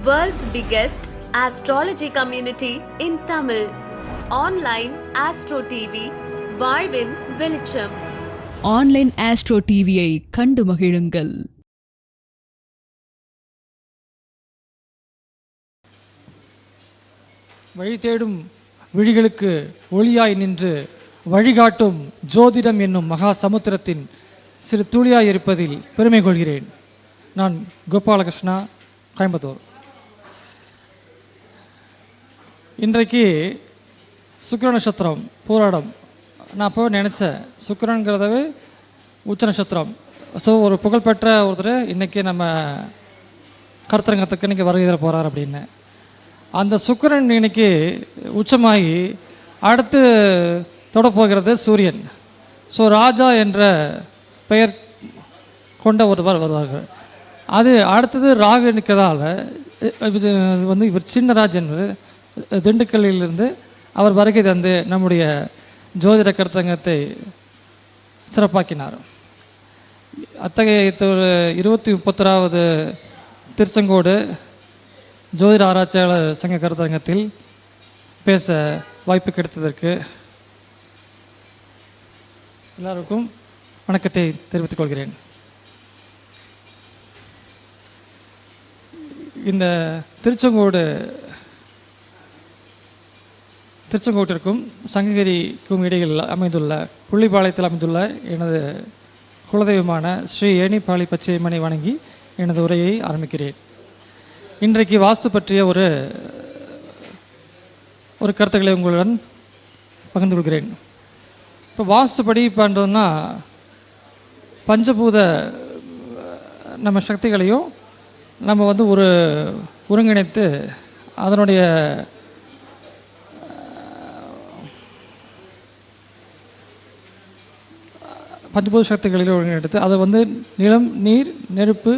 World's biggest astrology community in Tamil. Online Astro TV, வாழ்வின் வெளிச்சம் online astro டிவியை கண்டு மகிழுங்கள். வழி தேடும் விழிகளுக்கு ஒளியாய் நின்று வழிகாட்டும் ஜோதிடம் என்னும் மகா சமுத்திரத்தின் சிறு துளியாய் இருப்பதில் பெருமை கொள்கிறேன். நான் கோபாலகிருஷ்ணா கோயம்புத்தூர். இன்றைக்கு சுக்கிர நட்சத்திரம் போராடம். நான் அப்போ நினச்சேன் சுக்கிரங்கிறதவே உச்ச நட்சத்திரம். ஸோ ஒரு புகழ்பெற்ற ஒருத்தர் இன்றைக்கி நம்ம கருத்தரங்கத்துக்கு இன்றைக்கி வருகை தர போகிறார் அப்படின்னு. அந்த சுக்கிரன் இன்னைக்கு உச்சமாகி அடுத்து தொடப்போகிறது சூரியன். ஸோ ராஜா என்ற பெயர் கொண்ட ஒருவர் வருவார்கள் அது அடுத்தது ராகு நிற்கிறதால இது வந்து இவர் சின்ன சின்னராஜ் என்பது திண்டுக்கல்லிலிருந்து அவர் வருகை தந்து நம்முடைய ஜோதிட கருத்தங்கத்தை சிறப்பாக்கினார். அத்தகைய ஒரு இருபத்தி முப்பத்தொராவது திருச்செங்கோடு ஜோதிட ஆராய்ச்சியாளர் சங்க கருத்தரங்கத்தில் பேச வாய்ப்பு கிடைத்ததற்கு எல்லாருக்கும் வணக்கத்தை தெரிவித்துக் கொள்கிறேன். இந்த திருச்செங்கோடு திருச்செங்கோட்டிற்கும் சங்ககிரிக்கும் இடையில் அமைந்துள்ள புள்ளிபாளையத்தில் அமைந்துள்ள எனது குலதெய்வமான ஸ்ரீ ஏணிப்பாளி பச்சையம்மனை வணங்கி எனது உரையை ஆரம்பிக்கிறேன். இன்றைக்கு வாஸ்து பற்றிய ஒரு ஒரு கருத்துக்களை உங்களுடன் பகிர்ந்து கொள்கிறேன். இப்போ வாஸ்துப்படி பண்ணுறதுன்னா பஞ்சபூத நம்ம சக்திகளையும் நம்ம வந்து ஒரு ஒருங்கிணைத்து அதனுடைய பஞ்சபூத சக்திகளில் ஒருங்கிணைத்து அதை வந்து நிலம் நீர் நெருப்பு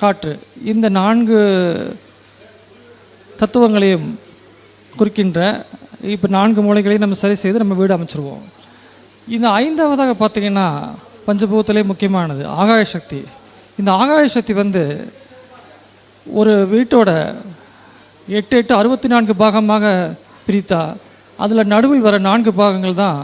காற்று. இந்த நான்கு தத்துவங்களையும் குறிக்கின்ற இப்போ நான்கு மூலைகளையும் நம்ம சரி செய்து நம்ம வீடு அமைச்சிருவோம். இந்த ஐந்தாவதாக பார்த்தீங்கன்னா பஞ்சபூதத்திலே முக்கியமானது ஆகாய சக்தி. இந்த ஆகாய சக்தி வந்து ஒரு வீட்டோட எட்டு எட்டு அறுபத்தி நான்கு பாகமாக பிரித்தா அதில் நடுவில் வர நான்கு பாகங்கள் தான்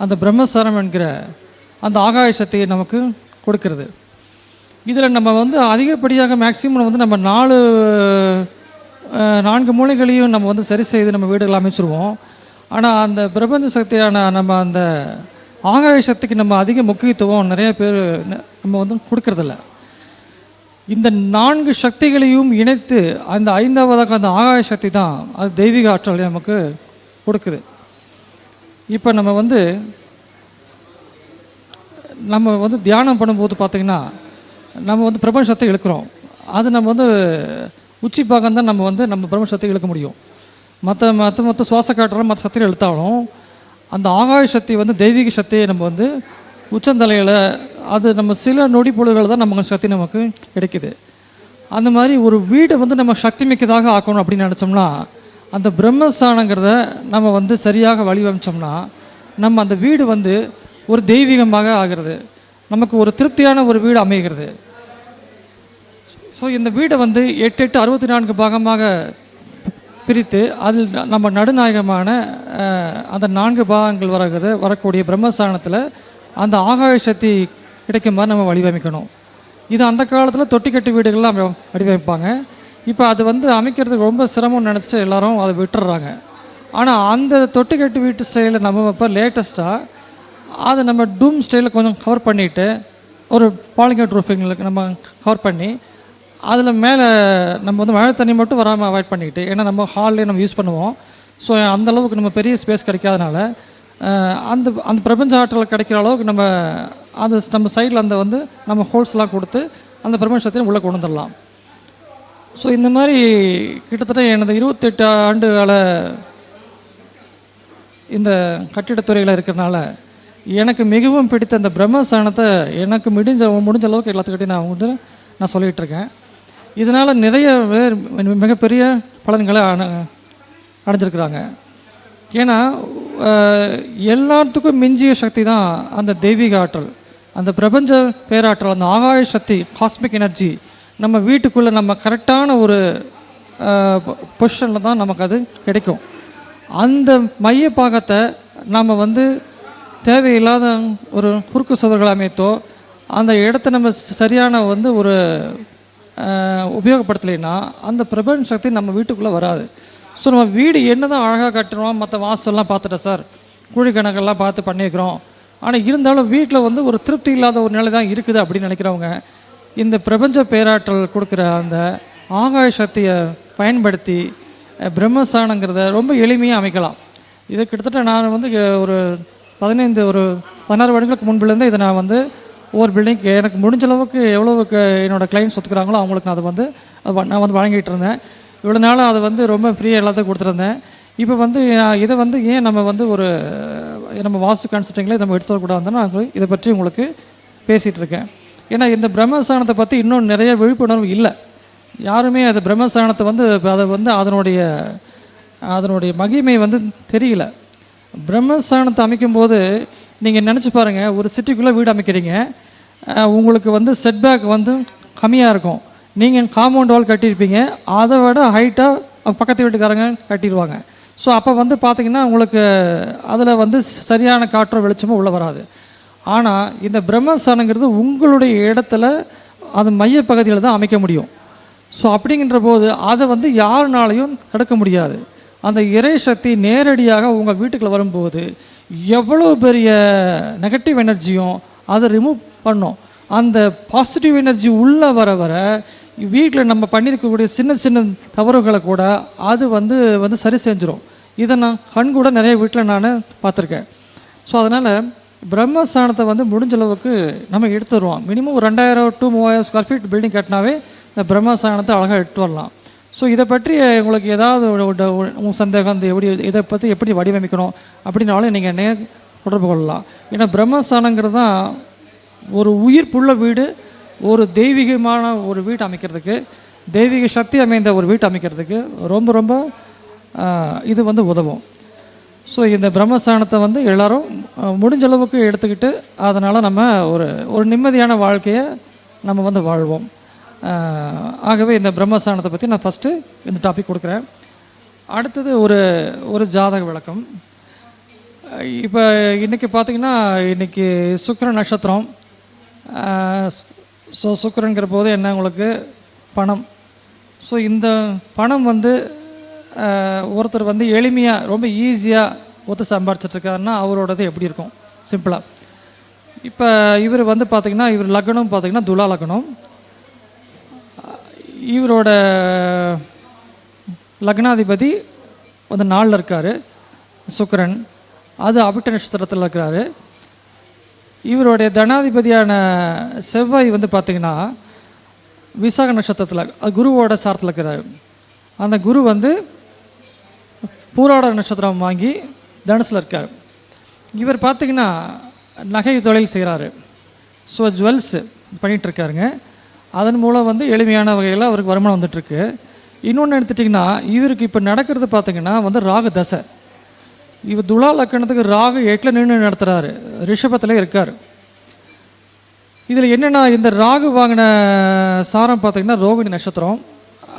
அந்த பிரம்மசாரம் என்கிற அந்த ஆகாய சக்தியை நமக்கு கொடுக்கிறது. இதில் நம்ம வந்து அதிகப்படியாக மேக்சிமம் வந்து நம்ம நாலு நான்கு மூலைகளையும் நம்ம வந்து சரி செய்து நம்ம வீடுகள் அமைச்சிருவோம். ஆனால் அந்த பிரபஞ்ச சக்தியான நம்ம அந்த ஆகாய சக்திக்கு நம்ம அதிக முக்கியத்துவம் நிறைய பேர் ந- நம்ம வந்து கொடுக்கறதில்ல. இந்த நான்கு சக்திகளையும் இணைத்து அந்த ஐந்தாவதாக அந்த ஆகாய சக்தி தான் அது தெய்வீக ஆற்றலை நமக்கு கொடுக்குது. இப்போ நம்ம வந்து நம்ம வந்து தியானம் பண்ணும்போது பார்த்திங்கன்னா நம்ம வந்து பிரபஞ்சத்தை இழுக்கிறோம். அது நம்ம வந்து உச்சி பாகம் தான் நம்ம வந்து நம்ம பிரபஞ்சத்தை இழுக்க முடியும். மற்ற மற்ற மற்ற சுவாச காற்றெல்லாம் மற்ற சக்தியில் இழுத்தாலும் அந்த ஆகாய சக்தி வந்து தெய்வீக சக்தியை நம்ம வந்து உச்சந்தலையில் அது நம்ம சில நொடி பொழுதுகள் தான் நமக்கு சக்தி நமக்கு கிடைக்குது. அந்த மாதிரி ஒரு வீடை வந்து நம்ம சக்தி மிக்கதாக ஆக்கணும் அப்படின்னு நினச்சோம்னா அந்த பிரம்மஸ்தானங்கிறத நம்ம வந்து சரியாக வழிவமைச்சோம்னா நம்ம அந்த வீடு வந்து ஒரு தெய்வீகமாக ஆகிறது. நமக்கு ஒரு திருப்தியான ஒரு வீடு அமைகிறது. ஸோ இந்த வீடை வந்து எட்டு எட்டு அறுபத்தி நான்கு பாகமாக பிரித்து அதில் நம்ம நடுநாயகமான அந்த நான்கு பாகங்கள் வரகுது வரக்கூடிய பிரம்மஸ்தானத்தில் அந்த ஆகாய சக்தி கிடைக்கும் மாதிரி நம்ம வடிவமைக்கணும். இது அந்த காலத்தில் தொட்டிக்கட்டு வீடுகள்லாம் வடிவமைப்பாங்க. இப்போ அது வந்து அமைக்கிறதுக்கு ரொம்ப சிரமம்னு நினச்சிட்டு எல்லாரும் அதை விட்டுடுறாங்க ஆனால் அந்த தொட்டிக்கட்டு வீட்டு செயலை நம்ம இப்போ லேட்டஸ்ட்டாக அதை நம்ம டூம் ஸ்டைலில் கொஞ்சம் கவர் பண்ணிவிட்டு ஒரு பாலிகட் ரூஃபிங்களுக்கு நம்ம கவர் பண்ணி அதில் மேலே நம்ம வந்து மழை தண்ணி மட்டும் வராமல் அவாய்ட் பண்ணிக்கிட்டு ஏன்னா நம்ம ஹால்லேயே நம்ம யூஸ் பண்ணுவோம். ஸோ அந்த அளவுக்கு நம்ம பெரிய ஸ்பேஸ் கிடைக்காதனால அந்த அந்த பிரபஞ்ச ஆற்றல் கிடைக்கிற அளவுக்கு நம்ம அது நம்ம சைடில் அந்த வந்து நம்ம ஹோல்ஸ்லாம் கொடுத்து அந்த பிரபஞ்சத்தையும் உள்ளே கொண்டு வந்துடலாம். ஸோ இந்த மாதிரி கிட்டத்தட்ட எனது இருபத்தெட்டு ஆண்டு கால இந்த கட்டிடத்துறையில் இருக்கிறனால எனக்கு மிகவும் பிடித்த அந்த பிரம்மஸ்தானத்தை எனக்கு முடிஞ்ச முடிஞ்ச அளவுக்கு எல்லாத்துக்கிட்டையும் நான் வந்து நான் சொல்லிகிட்டு இருக்கேன். இதனால் நிறைய பேர் மிகப்பெரிய பலன்களை அண அடைஞ்சிருக்கிறாங்க. ஏன்னா எல்லாத்துக்கும் மிஞ்சிய சக்தி தான் அந்த தெய்வீக ஆற்றல். அந்த பிரபஞ்ச பேராற்றல் அந்த ஆகாய சக்தி காஸ்மிக் எனர்ஜி நம்ம வீட்டுக்குள்ளே நம்ம கரெக்டான ஒரு பொசிஷனில் தான் நமக்கு அது கிடைக்கும். அந்த மைய பாகத்தை நாம் வந்து தேவையில்லாத ஒரு குறுக்கு சுவர்கள் அமைத்தோ அந்த இடத்த நம்ம சரியான வந்து ஒரு உபயோகப்படுத்தலைன்னா அந்த பிரபஞ்ச சக்தி நம்ம வீட்டுக்குள்ளே வராது. ஸோ நம்ம வீடு என்ன தான் அழகாக கட்டுறோம் மற்ற வாசல்லாம் பார்த்துட்டேன் சார். குழி கணக்கெல்லாம் பார்த்து பண்ணியிருக்கிறோம். ஆனால் இருந்தாலும் வீட்டில் வந்து ஒரு திருப்தி இல்லாத ஒரு நிலை தான் இருக்குது அப்படின்னு நினைக்கிறவங்க இந்த பிரபஞ்ச பேராற்றல் கொடுக்குற அந்த ஆகாய சக்தியை பயன்படுத்தி பிரம்மசானங்கிறத பிரம்மஸ்தானங்கிறத ரொம்ப எளிமையாக அமைக்கலாம். இது கிட்டத்தட்ட நான் வந்து ஒரு பதினைந்து ஒரு பதினாறு வருடங்களுக்கு முன்பிலேருந்து இதை நான் வந்து ஒவ்வொரு பில்டிங்க்கு எனக்கு முடிஞ்ச அளவுக்கு எவ்வளோவுக்கு என்னோடய கிளைண்ட்ஸ் ஒத்துக்கிறாங்களோ அவங்களுக்கு நான் அதை வந்து வ- நான் வந்து வழங்கிட்டு இருந்தேன். இவ்வளோ நாள் அதை வந்து ரொம்ப ஃப்ரீயாக எல்லாத்தையும் கொடுத்துருந்தேன். இப்போ வந்து இதை வந்து ஏன் நம்ம வந்து ஒரு நம்ம வாஸ்து கான்செப்டிங்கில் நம்ம எடுத்து வரக்கூடாதுன்னு நான் இதை பற்றி உங்களுக்கு பேசிகிட்டு இருக்கேன். ஏன்னா இந்த பிரம்மஸ்தானத்தை பற்றி இன்னும் நிறைய விழிப்புணர்வு இல்லை. யாருமே அது பிரம்மஸ்தானத்தை வந்து அதை வந்து அதனுடைய அதனுடைய மகிமை வந்து தெரியல. பிரம்மஸ்தானத்தை அமைக்கும்போது நீங்கள் நினச்சி பாருங்கள் ஒரு சிட்டிக்குள்ளே வீடு அமைக்கிறீங்க. உங்களுக்கு வந்து செட்பேக் வந்து கம்மியாக இருக்கும். நீங்கள் காம்பவுண்ட் வால் கட்டியிருப்பீங்க. அதை விட ஹைட்டாக பக்கத்து வீட்டுக்காரங்க கட்டிடுவாங்க. ஸோ அப்போ வந்து பார்த்தீங்கன்னா உங்களுக்கு அதில் வந்து சரியான காற்றோ வெளிச்சமோ உள்ளே வராது. ஆனால் இந்த பிரம்மஸ்தானங்கிறது உங்களுடைய இடத்துல அது மையப்பகுதியில் தான் அமைக்க முடியும். ஸோ அப்படிங்கிற போது அதை வந்து யாருனாலையும் தடுக்க முடியாது. அந்த இறை சக்தி நேரடியாக உங்கள் வீட்டுக்குள்ள வரும்போது எவ்வளோ பெரிய நெகட்டிவ் எனர்ஜியும் அதை ரிமூவ் பண்ணும். அந்த பாசிட்டிவ் எனர்ஜி உள்ளே வர வர வீட்டில் நம்ம பண்ணியிருக்கக்கூடிய சின்ன சின்ன தவறுகளை கூட அது வந்து வந்து சரி செஞ்சிடும் இதை நான் கண் கூட நிறைய வீட்டில் நான் பார்த்துருக்கேன். ஸோ அதனால் பிரம்மஸ்தானத்தை வந்து முடிஞ்ச அளவுக்கு நம்ம எடுத்துருவோம். மினிமம் ஒரு ரெண்டாயிரம் டு மூவாயிரம் ஸ்கொயர் ஃபீட் பில்டிங் கட்டினாவே இந்த பிரம்மஸ்தானத்தை அழகாக எடுத்து வரலாம். ஸோ இதை பற்றி உங்களுக்கு ஏதாவது உங்கள் சந்தேகம் இந்த எப்படி இதை பற்றி எப்படி வடிவமைக்கணும் அப்படின்னாலும் நீங்கள் நே தொடர்பு கொள்ளலாம். ஏன்னா பிரம்மஸ்தானங்கிறது தான் ஒரு உயிர்ப்புள்ள வீடு ஒரு தெய்வீகமான ஒரு வீடு அமைக்கிறதுக்கு தெய்வீக சக்தி அமைந்த ஒரு வீடு அமைக்கிறதுக்கு ரொம்ப ரொம்ப இது வந்து உதவும். ஸோ இந்த பிரம்மஸ்தானத்தை வந்து எல்லாரும் முடிஞ்ச அளவுக்கு எடுத்துக்கிட்டு அதனால் நம்ம ஒரு ஒரு நிம்மதியான வாழ்க்கையை நம்ம வந்து வாழ்வோம். ஆகவே இந்த பிரம்மஸ்தானத்தை பற்றி நான் ஃபஸ்ட்டு இந்த டாபிக் கொடுக்குறேன். அடுத்தது ஒரு ஒரு ஜாதக விளக்கம். இப்போ இன்றைக்கி பார்த்தீங்கன்னா இன்றைக்கி சுக்கர நட்சத்திரம். ஸோ சுக்கரங்கிற போது என்ன உங்களுக்கு? பணம். ஸோ இந்த பணம் வந்து ஒருத்தர் வந்து எளிமையாக ரொம்ப ஈஸியாக ஒத்து சம்பாரிச்சிட்ருக்காருன்னா அவரோடது எப்படி இருக்கும்? சிம்பிளாக இப்போ இவர் வந்து பார்த்திங்கன்னா இவர் லக்னம் பார்த்திங்கன்னா துலா லக்னம். இவரோட லக்னாதிபதி வந்து நாளில் இருக்கார் சுக்கரன். அது அபிட்ட நட்சத்திரத்தில் இருக்கிறாரு. இவருடைய தனாதிபதியான செவ்வாய் வந்து பார்த்திங்கன்னா விசாக நட்சத்திரத்தில் அது குருவோட சாரத்தில் இருக்கிறார். அந்த குரு வந்து பூராட நட்சத்திரம் வாங்கி தனுசில் இருக்கார். இவர் பார்த்திங்கன்னா நகை தொழில் செய்கிறாரு. ஸோ ஜுவல்ஸு பண்ணிகிட்டு இருக்காருங்க. அதன் மூலம் வந்து எளிமையான வகையில் அவருக்கு வருமானம் வந்துட்டுருக்கு. இன்னொன்று எடுத்துட்டிங்கன்னா இவருக்கு இப்போ நடக்கிறது பார்த்திங்கன்னா வந்து ராகு தசை. இவர் துலா லக்கணத்துக்கு ராகு எட்டில் நின்று நடத்துகிறாரு ரிஷபத்தில் இருக்கார். இதில் என்னென்னா இந்த ராகு வாங்கின சாரம் பார்த்திங்கன்னா ரோகிணி நட்சத்திரம்.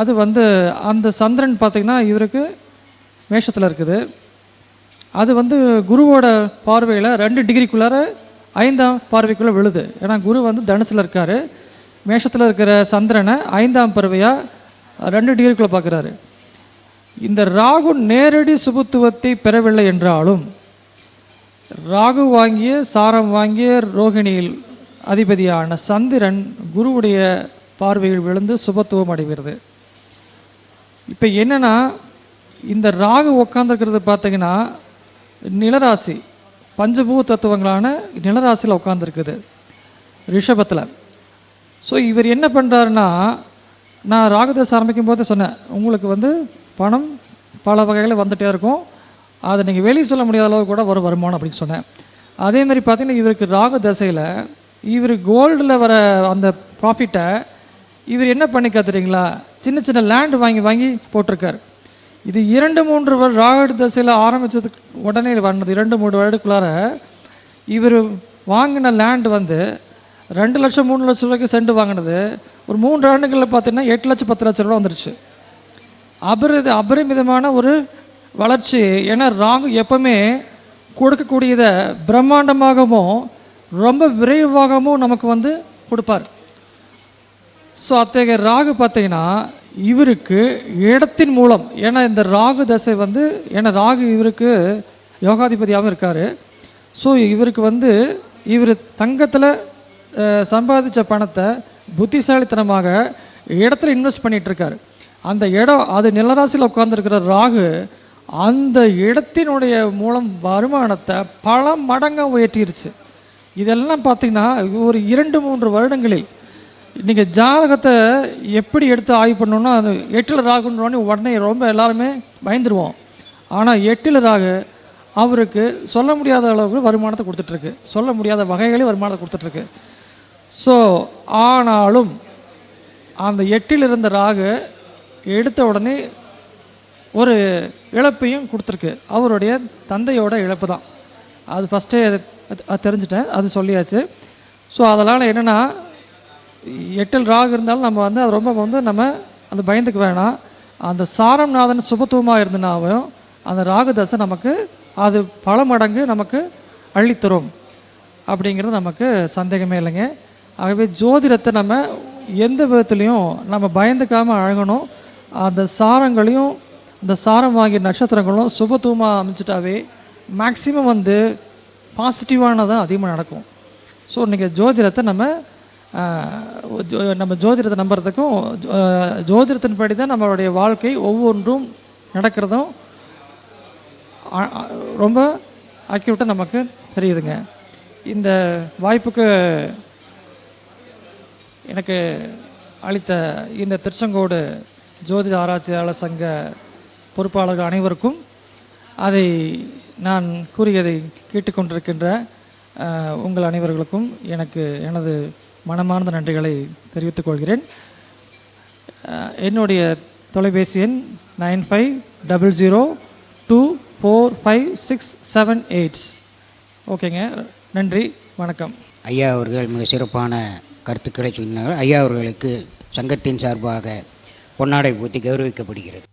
அது வந்து அந்த சந்திரன் பார்த்திங்கன்னா இவருக்கு மேஷத்தில் இருக்குது. அது வந்து குருவோட பார்வையில் ரெண்டு டிகிரிக்குள்ளார ஐந்தாம் பார்வைக்குள்ளே விழுது. ஏன்னா குரு வந்து தனுசில் இருக்கார். மேஷத்தில் இருக்கிற சந்திரனை ஐந்தாம் பறவையாக ரெண்டு டிகிரிக்குள்ளே பார்க்குறாரு. இந்த ராகு நேரடி சுபத்துவத்தை பெறவில்லை என்றாலும் ராகு வாங்கிய சாரம் வாங்கிய ரோகிணியில் அதிபதியான சந்திரன் குருவுடைய பார்வையில் விழுந்து சுபத்துவம் அடைகிறது. இப்போ என்னென்னா இந்த ராகு உட்காந்துருக்கிறது பார்த்தீங்கன்னா நிலராசி பஞ்சபூ தத்துவங்களான நிலராசியில் உட்காந்துருக்குது ரிஷபத்தில். ஸோ இவர் என்ன பண்ணுறாருன்னா நான் ராகுதேசம் ஆரம்பிக்கும் போதே சொன்னேன் உங்களுக்கு வந்து பணம் பல வகைகளில் வந்துகிட்டே இருக்கும். அதை நீங்கள் வெளியே சொல்ல முடியாத அளவு கூட வரும் வருமானம் அப்படின்னு சொன்னேன். அதே மாதிரி பார்த்தீங்கன்னா இவருக்கு ராகு தசையில் இவர் கோல்டில் வர அந்த ப்ராஃபிட்டை இவர் என்ன பண்ணி தெரியுங்களா? சின்ன சின்ன லேண்ட் வாங்கி வாங்கி போட்டிருக்காரு. இது இரண்டு மூன்று வருட ராகு தசையில் ஆரம்பித்ததுக்கு உடனே வந்தது இரண்டு மூணு வருடக்குள்ளார இவர் வாங்கின லேண்டு வந்து ரெண்டு லட்சம் மூணு லட்சம் ரூபாய்க்கு செண்டு வாங்கினது. ஒரு மூன்று ஆண்டுகளில் பார்த்தீங்கன்னா எட்டு லட்சம் பத்து லட்சம் ரூபா வந்துருச்சு. அபரித அபரிமிதமான ஒரு வளர்ச்சி. ஏன்னா ராகு எப்பவுமே கொடுக்கக்கூடியதை பிரம்மாண்டமாகவும் ரொம்ப விரைவாகவும் நமக்கு வந்து கொடுப்பார். ஸோ அத்தகைய ராகு பார்த்தீங்கன்னா இவருக்கு இடத்தின் மூலம் ஏன்னா இந்த ராகு தசை வந்து ஏன்னா ராகு இவருக்கு யோகாதிபதியாகவும் இருக்கார். ஸோ இவருக்கு வந்து இவர் தங்கத்தில் சம்பாதிச்ச பணத்தை புத்திசாலித்தனமாக இடத்துல இன்வெஸ்ட் பண்ணிட்டு அந்த இடம் அது நிலராசியில் உட்காந்துருக்கிற ராகு அந்த இடத்தினுடைய மூலம் வருமானத்தை பல மடங்காக உயர்த்திருச்சு. இதெல்லாம் பார்த்தீங்கன்னா ஒரு இரண்டு மூன்று வருடங்களில் நீங்கள் ஜாதகத்தை எப்படி எடுத்து ஆய்வு பண்ணணும்னா அது எட்டில் ராகுன்றோடனே உடனே ரொம்ப எல்லாருமே பயந்துருவோம். ஆனால் எட்டில் ராகு அவருக்கு சொல்ல முடியாத அளவுக்கு வருமானத்தை கொடுத்துட்ருக்கு. சொல்ல முடியாத வகைகளே வருமானத்தை கொடுத்துட்ருக்கு. ஸோ ஆனாலும் அந்த எட்டில் இருந்த ராகு எடுத்த உடனே ஒரு இழப்பையும் கொடுத்துருக்கு. அவருடைய தந்தையோட இழப்பு தான். அது ஃபஸ்ட்டே அது தெரிஞ்சுட்டேன். அது சொல்லியாச்சு. ஸோ அதனால் என்னென்னா எட்டில் ராகு இருந்தாலும் நம்ம வந்து அது ரொம்ப வந்து நம்ம அந்த பயந்துக்கு வேணாம். அந்த சாரம்நாதன் சுபத்துவமாக இருந்தனாவும் அந்த ராகு தசை நமக்கு அது பல மடங்கு நமக்கு அள்ளித்தரும். அப்படிங்கிறது நமக்கு சந்தேகமே இல்லைங்க. ஆகவே ஜோதிடத்தை நம்ம எந்த விதத்துலேயும் நம்ம பயந்துக்காமல் அழகணும். அந்த சாரங்களையும் அந்த சாரம் வாங்கிய நட்சத்திரங்களும் சுபத்துவமாக அமைச்சிட்டாவே மேக்சிமம் வந்து பாசிட்டிவானதான் அதிகமாக நடக்கும். ஸோ நீங்கள் ஜோதிடத்தை நம்ம ஜோ- நம்ம ஜோதிடத்தை நம்புறதுக்கும் ஜோ- ஆஹ், ஜோதிடத்தின்படி தான் நம்மளுடைய வாழ்க்கை ஒவ்வொன்றும் நடக்கிறதும் ரொம்ப அக்யூட்டாக நமக்கு தெரியுதுங்க. இந்த வாய்ப்புக்கு எனக்கு அளித்த இந்த திருச்செங்கோடு ஜோதிட ஆராய்ச்சியாளர் சங்க பொறுப்பாளர்கள் அனைவருக்கும் அதை நான் கூறியதை கேட்டுக்கொண்டிருக்கின்ற உங்கள் அனைவர்களுக்கும் எனக்கு எனது மனமார்ந்த நன்றிகளை தெரிவித்துக் கொள்கிறேன். என்னுடைய தொலைபேசி எண் nine five double zero two four five six seven eight. ஓகேங்க நன்றி வணக்கம். ஐயா அவர்கள் மிக சிறப்பான கருத்துக்களை சொன்னார்கள் ஐயா அவர்களுக்கு சங்கத்தின் சார்பாக பொன்னாடை பூத்தி கௌரவிக்கப்படுகிறது.